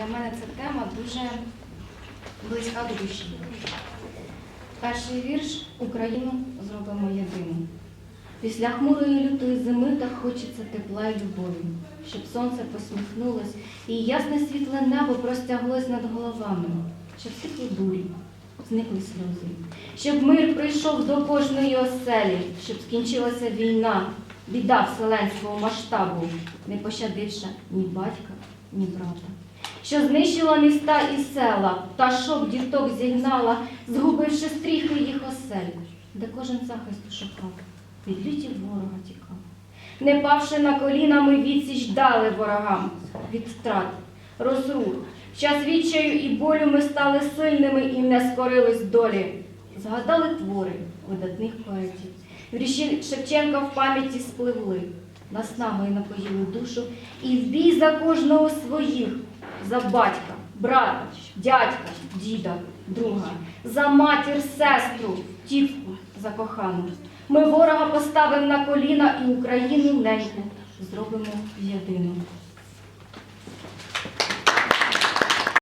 для мене ця тема дуже близька до душі. Перший вірш Україну зробимо єдину. Після хмурої лютої зими так хочеться тепла й любові, щоб сонце посміхнулось і ясне світле небо простяглось над головами, щоб стихли бурі, зникли сльози, щоб мир прийшов до кожної оселі, щоб скінчилася війна, біда вселенського масштабу, не пощадивши ні батька, ні брата. Що знищила міста і села, та щоб діток зігнала, згубивши стріхи їх осель, де кожен захисту шукав, від лютів ворога тікав. Не павши на коліна, ми відсіч дали ворогам від втрат, розрух. В час відчаю і болю ми стали сильними і не скорились долі. Згадали твори видатних поетів. Вірші Шевченка в пам'яті спливли, наснагою напоїли душу і в бій за кожного своїх, за батька, брата, дядька, діда, друга, за матір, сестру, тітку за кохану. Ми ворога поставимо на коліна і Україну неньку зробимо єдину.